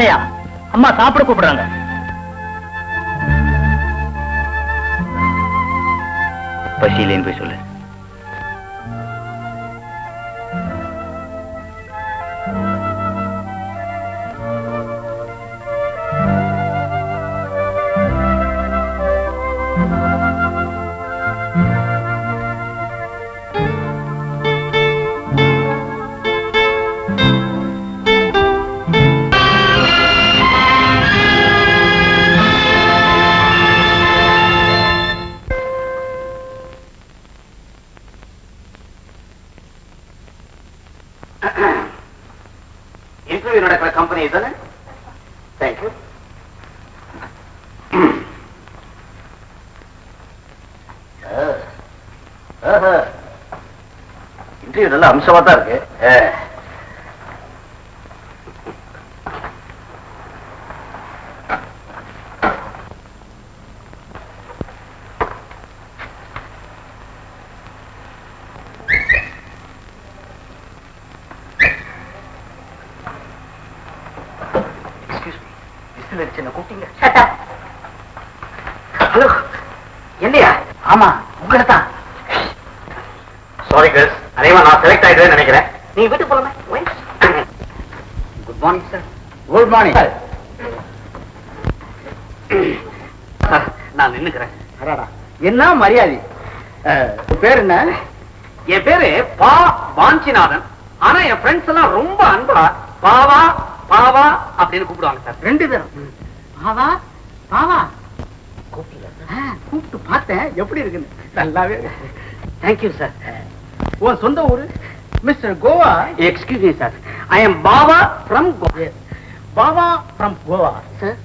என்னையா? அம்மா சாப்பிட கூப்பிடுறாங்க. பசியிலேன்னு போய் சொல்லு. இன்டர்வியூ நடக்கிற கம்பெனி தானே? தேங்க்யூ இன்டர்வியூ நல்ல அம்சமா தான் இருக்கு. அடிச்சு என்ன கூப்பிட்டீங்க ஹலோ என்னையா? ஆமா உங்களை தான் சாரி கேர்ள்ஸ் அநேகமா நான் செலக்ட் ஆயிடுவேன்னு நினைக்கிறேன். நீ வீட்டுக்கு போலாமே. Good morning sir good morning sir நான் நின்னுக்கிறேன். அடாடா. என்ன மரியாதை? பேர் என்ன? என் பேரு பா வாஞ்சிநாதன். ஆனா என் ஃப்ரெண்ட்ஸ் எல்லாம் ரொம்ப அன்பா பாவா பாவா அப்படின்னு கூப்பிடுவாங்க சார். ரெண்டு பேரும். பாவா பாவா. கூப்பிட்டு பார்த்தேன். எப்படி இருக்குன்னு. நல்லாவே. தேங்க்யூ சார் உன் சொந்த ஊரு? Mister Goa? Excuse me sir I am Bava from Bava from Goa sir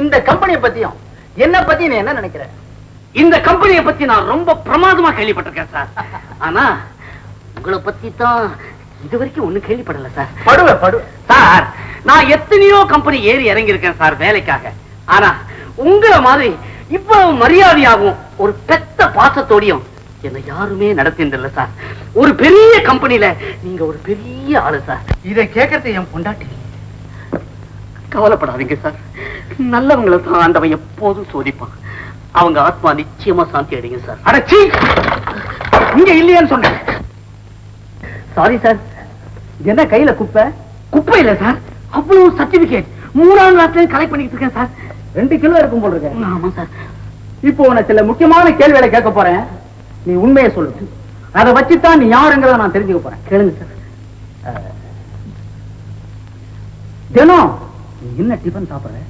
இந்த கம்பெனியை பத்தியும் என்ன பத்தி நீ என்ன நினைக்கிற? இந்த கம்பெனியை பத்தி நான் ரொம்ப பிரமாதமா கேள்விப்பட்டிருக்கேன் சார் ஆனா உங்களை பத்தி தான் இது வரைக்கும் ஒண்ணு கேள்விப்படல சார். படுவ படுவ சார் நான் எத்தனையோ கம்பெனி ஏறி இறங்கி இருக்கேன் சார் வேலைக்காக. ஆனா உங்களை மாதிரி இவ்வளவு மரியாதையாகவும் ஒரு பெத்த பாசத்தோடையும் என்னை யாருமே நடத்தினதில்ல சார். ஒரு பெரிய கம்பெனில நீங்க ஒரு பெரிய ஆளு சார். இதை கேட்கறது என் பொண்டாட்டி. கவலைப்படாதீங்க சார். நல்லவங்களை தான் ஆண்டவன் எப்போதும் சோதிப்பான். அவங்க ஆத்மா நிச்சயமா சாந்தி அடைங்க சார். அடச்சி! இங்க இல்லையான்னு சொன்னேன். சாரி சார் என்ன கையில குப்பை? குப்பை இல்ல சார். அவ்வளவு சர்டிபிகேட் மூணாம் கிளாஸ்ல கலெக்ட் பண்ணிட்டு இருக்கேன் சார். ரெண்டு கிலோ இருக்கும் போல இருக்கு. ஆமா சார். இப்போ உன சில முக்கியமான கேள்விகளை கேட்க போறேன். நீ உண்மையை சொல்லு. அதை வச்சுதான் நீ யாருங்கிறத நான் தெரிஞ்சுக்க போறேன். கேளுங்க சார். தினம் நீ என்ன டிஃபன் சாப்பிடுற?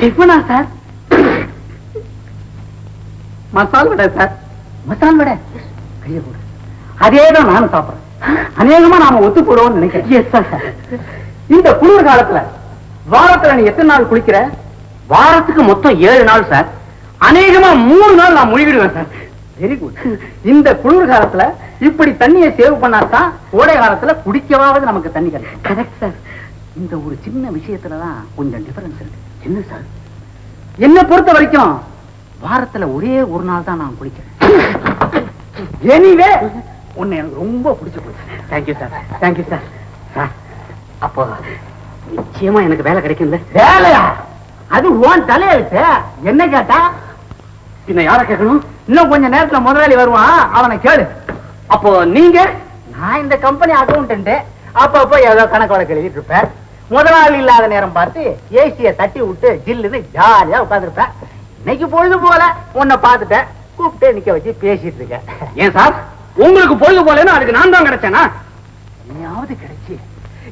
டிஃபனா சார்? மசால் வடை சார். மசால் வடை? கையை கொடு. அதே தான் நானும் சாப்பிடுறேன். அநேகமா நாம ஒத்து போடுவோம்னு நினைக்கிறேன் இந்த குளிர் காலத்துல வாரத்துல நீ எத்தனை நாள் குளிக்கிற? வாரத்துக்கு மொத்தம் ஏழு நாள் சார் அநேகமா மூணு நாள் நான் முழுகிடுவேன் சார் வெரி குட் இந்த குளிர் காலத்துல இப்படி தண்ணியை சேவ் பண்ணாதான் கோடை காலத்துல குடிக்கவாவது நமக்கு தண்ணி கிடைக்கும். கரெக்ட் சார் இந்த ஒரு சின்ன விஷயத்துல தான் கொஞ்சம் டிஃபரன்ஸ் இருக்கு. என்ன சார் என்னை பொறுத்த வரைக்கும் வாரத்துல ஒரே ஒரு நாள் தான் நான் குளிக்கிறேன். எனிவே உன்னை எனக்கு ரொம்ப பிடிச்சு போச்சு. Thank you sir thank you sir sir அப்போ நிச்சயமா எனக்கு வேலை கிடைக்கும்ல? வேலையா? அது உன் தலையெழுத்து. என்ன கேட்டா? பின்ன யார கேட்கணும்? இன்னும் கொஞ்ச நேரத்துல முதலாளி வருவான். அவனை கேளு. அப்போ நீங்க? நான் இந்த கம்பெனி அக்கௌண்டன்ட் அப்பப்போ ஏதோ கணக்கு வழக்கு எழுதிட்டு இருப்பேன். முதலாளி இல்லாத நேரம் பார்த்து ஏசிய தட்டி விட்டு ஜில்லுன்னு ஜாலியா உட்காந்துருப்பேன் இன்னைக்கு பொழுது போல உன்னை பார்த்துட்டேன். கூப்பிட்டு நிக்க வச்சு பேசிட்டு இருக்கேன். ஏன் சார்? உங்களுக்கு பொழுது போலன்னு அதுக்கு நான் தான் கிடைச்சேனா? நீயாவது கிடைச்சு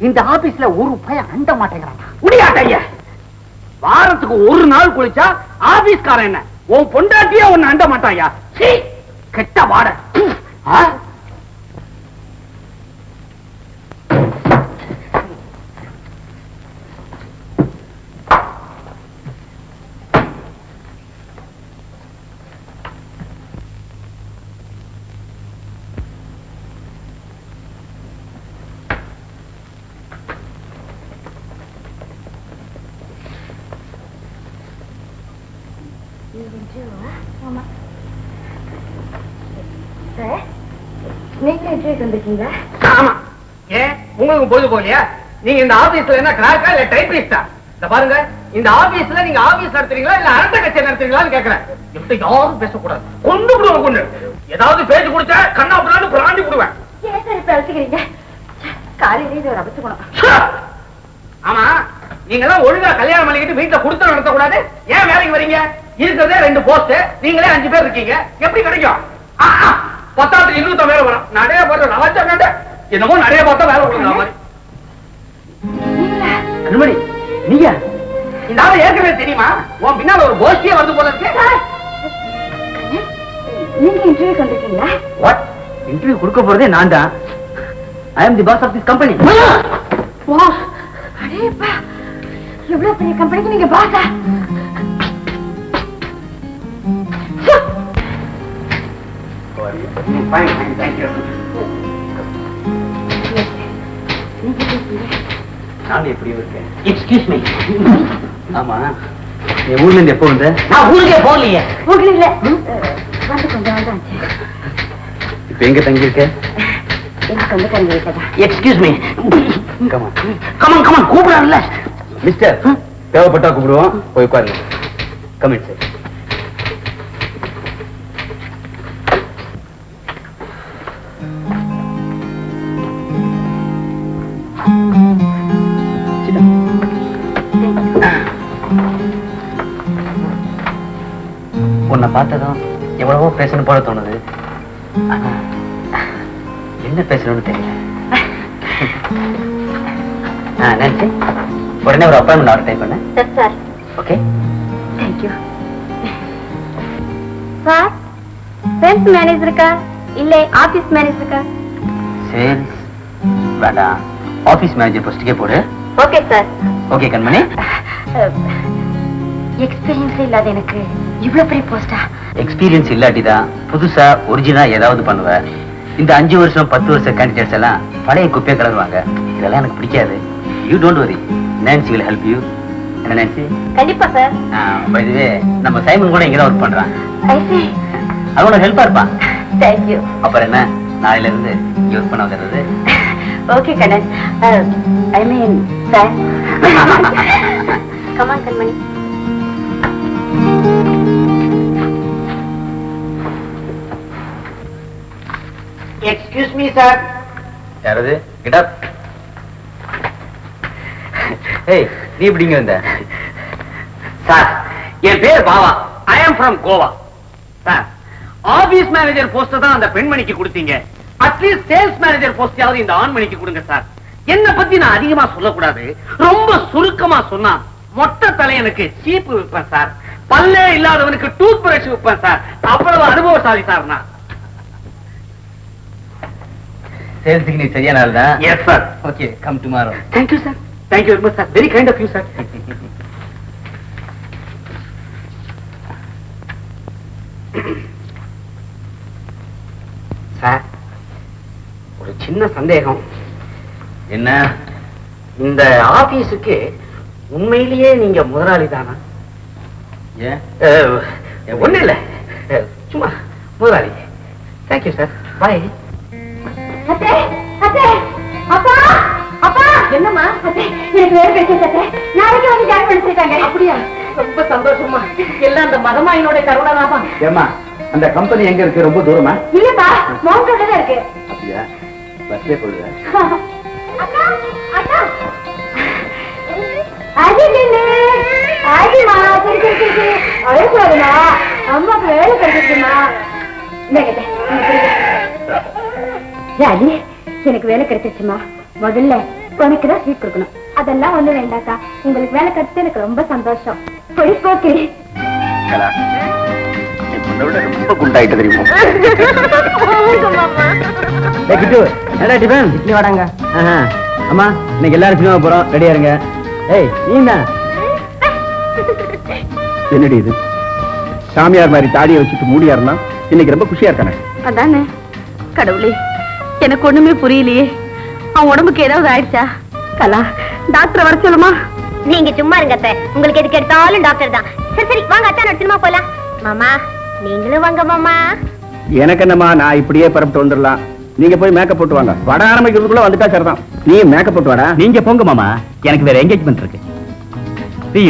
இந்த ஆபீஸ்ல ஒரு பையன் அண்ட மாட்டேங்கிறான்? முடியாட்டையா வாரத்துக்கு ஒரு நாள் குளிச்சா ஆபீஸ்காரன் என்ன? உன் பொண்டாட்டியே ஒன்னு அண்ட மாட்டாயா கெட்ட வாட ஆ? நீங்க இன்டர்வியூ வந்திருக்கீங்களா ஆமா ஏன் உங்களுக்கு பொழுது போலையா நீங்க இந்த ஆபீஸ்ல என்ன கிளார்க்கா இல்ல டைப்பிஸ்டா இந்த பாருங்க இந்த ஆபீஸ்ல நீங்க ஆபீஸ் நடத்துறீங்களா இல்ல அரண்ட கட்சி நடத்துறீங்களான்னு கேக்குறேன். இப்படி யாரும் பேசக்கூடாது. கொண்டு விடுவேன் கொண்டு. ஏதாவது பேச்சு குடிச்சா கண்ணா அப்படின்னு பிராண்டி விடுவேன். ஏன் சார் இப்ப அழைச்சிக்கிறீங்க இது ஒரு அபத்துக்கணும் ஆமா நீங்க எல்லாம் ஒழுங்கா கல்யாணம் பண்ணிக்கிட்டு வீட்டுல கொடுத்து நடத்த ஏன் வேலைக்கு வரீங்க? இருக்கிறதே ரெண்டு போஸ்ட் நீங்களே அஞ்சு பேர் இருக்கீங்க. எப்படி கிடைக்கும்? பத்தாத்துக்கு இன்னொருத்த வேலை வரும். நிறைய பார்த்தா நவாச்சா வேண்ட. என்னமோ நிறைய பார்த்தா வேலை கொடுக்குற மாதிரி. கண்மணி நீங்க இந்த ஆளு ஏற்கனவே தெரியுமா? உன் பின்னால ஒரு கோஷ்டியே வந்து போல இருக்கு. நீங்க இன்டர்வியூ வந்திருக்கீங்களா வாட் இன்டர்வியூ கொடுக்க போறதே நான் தான். I am the boss of this company வா. அடேப்பா எவ்வளவு பெரிய கம்பெனிக்கு நீங்க பாசா நான் எப்படி இருக்கேன்? எக்ஸ்கியூஸ் மீ ஆமா. என் ஊர்ல இருந்து எப்போ வந்த? நான் ஊருக்கே போகலையே. உங்களுக்கு இல்ல. வந்து கொஞ்சம் வந்து ஆச்சு. இப்ப எங்க தங்கி இருக்க எனக்கு வந்து கரங்க வீட்டதா excuse me come on come on come on கூப்பிடறான்ல mister தேவைப்பட்டா கூப்பிடுவோம். போய் உட்காருங்க. கமிட் சார் பார்த்ததும் எவ்வளவோ பேசணும் போல தோணுது. ஆனா என்ன பேசணும்னு தெரியல. ஆ, நான்சி உடனே ஒரு அப்பாயின்மெண்ட் ஆர்டர் டைப் பண்ண. Sir okay thank you sir sales மேனேஜருக்கா இல்ல ஆபீஸ் மேனேஜருக்கா சேல்ஸ் வேண்டாம் ஆபீஸ் மேனேஜர் போஸ்ட்டுக்கே போடு. ஓகே சார் ஓகே கண்மணி. எக்ஸ்பீரியன்ஸ் இல்லாத எனக்கு இவ்வளவு பெரிய போஸ்டா? எக்ஸ்பீரியன்ஸ் இல்லாட்டி தான் புதுசா ஒரிஜினலா ஏதாவது பண்ணுவ. இந்த அஞ்சு வருஷம் பத்து வருஷம் கேண்டிடேட்ஸ் எல்லாம் பழைய குப்பையை கலருவாங்க. இதெல்லாம் எனக்கு பிடிக்காது. You don't worry Nancy will help you. என்ன நான்சி கண்டிப்பா sir by the way Simon கூட இங்க தான் ஒர்க் பண்றான். ஐ சி அவன் உனக்கு ஹெல்ப்பா இருப்பான். தேங்க்யூ அப்புறம் என்ன? நாளையில இருந்து யூஸ் பண்ண வந்துடுறது. Okay Kannan. I mean sir come on Kanmani. Excuse me sir யாரது? கிடாப் ஏய் நீ இப்படிங்க வந்த? சார் என் பேர் Bava. I am from Goa sir office manager post தான் அந்த பெண்மணிக்கு கொடுத்தீங்க. அட்லீஸ்ட் சேல்ஸ் மேனேஜர் போஸ்டையாவது இந்த ஆண்மணிக்கு கொடுங்க சார் என்ன பத்தி நான் அதிகமா சொல்லக்கூடாது. ரொம்ப சுருக்கமா சொன்னா மொட்டை தலையனுக்கு சீப்பு விற்பேன் சார் பல்லே இல்லாதவனுக்கு டூத் பிரஷ் விற்பேன் சார் அவ்வளவு அனுபவசாலி சார் நான். சேல்ஸுக்கு நீ சரியான ஆள் தான் yes sir okay come tomorrow thank you sir thank you very much sir very kind of you sir sir ஒரு சின்ன சந்தேகம். என்ன? இந்த ஆபீஸுக்கு உண்மையிலேயே நீங்க முதலாளி தானா? ஒண்ணு இல்ல. சும்மா முதலாளி. தேங்க்யூ சார் பாய் என்னம்மா? அத்தே எனக்கு வேற அத்தே நாளைக்கு வந்து ஜாயின் பண்ணிருக்காங்க அப்படியா? ரொம்ப சந்தோஷமா எல்லாம் அந்த மதமாயினோட கருணாதாமா ஏமா அந்த கம்பெனி எங்க இருக்கு? ரொம்ப தூரமா? இல்லப்பா மவுண்ட் ரோட்ல தான் இருக்கு. அப்படியா? போடுங்க அக்கா அக்கா. அஜிலே ஆகிமா சரி சரி சரி சரி. அழக்கூடாதுமா? அம்மாக்கு வேலை கிடைச்சிருக்குமா? ராஜி எனக்கு வேலை கிடைச்சிருச்சுமா? முதல்ல உனக்கு தான் ஸ்வீட் கொடுக்கணும். அதெல்லாம் ஒண்ணு வேண்டாக்கா உங்களுக்கு வேலை கிடைச்சது எனக்கு ரொம்ப சந்தோஷம். பொடி போக்கு. கலா என் பொண்ணை விட ரொம்ப குண்டாயிட்டு தெரியுமா? இட்லி வாடாங்க. அம்மா இன்னைக்கு எல்லாரும் சினிமா போறோம். ரெடியா இருங்க. ஏய் நீ என்ன என்னடி இது? சாமியார் மாதிரி தாடியை வச்சுட்டு மூடியா இருந்தா இன்னைக்கு ரொம்ப குஷியா இருக்கானே. அதானே கடவுளே. எனக்கு ஒண்ணுமே புரியலையே. அவன் உடம்புக்கு ஏதாவது ஆயிடுச்சா? கலா டாக்டர் வர சொல்லுமா? நீங்க சும்மா இருங்க அத்தை. உங்களுக்கு எதுக்கு எடுத்தாலும் டாக்டர் தான். சரி சரி வாங்க அத்தா நடிச்சுமா போலாம். மாமா நீங்களும் வாங்க மாமா. எனக்கு என்னம்மா நான் இப்படியே பரப்பிட்டு வந்துடலாம். நீங்க போய் மேக்கப் போட்டு வாங்க. வட ஆரம்பிக்கிறதுக்குள்ள வந்துட்டா சரிதான். நீ மேக்கப் போட்டு வாடா. நீங்க போங்க மாமா. எனக்கு வேற என்கேஜ்மெண்ட் இருக்கு. See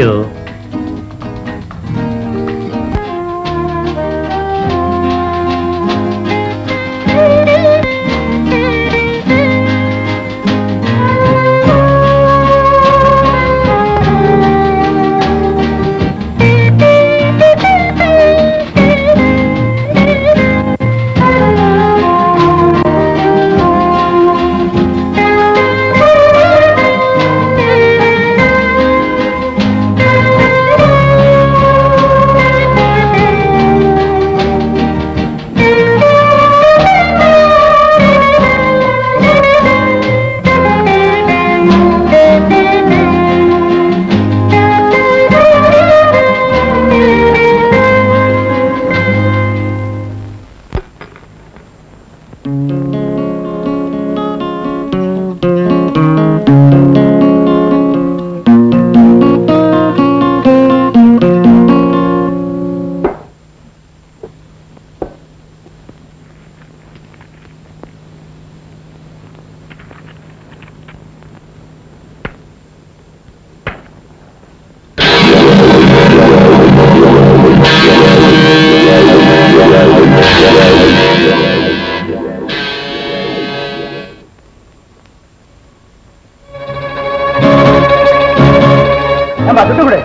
நம்ம சுட்டு கொடு.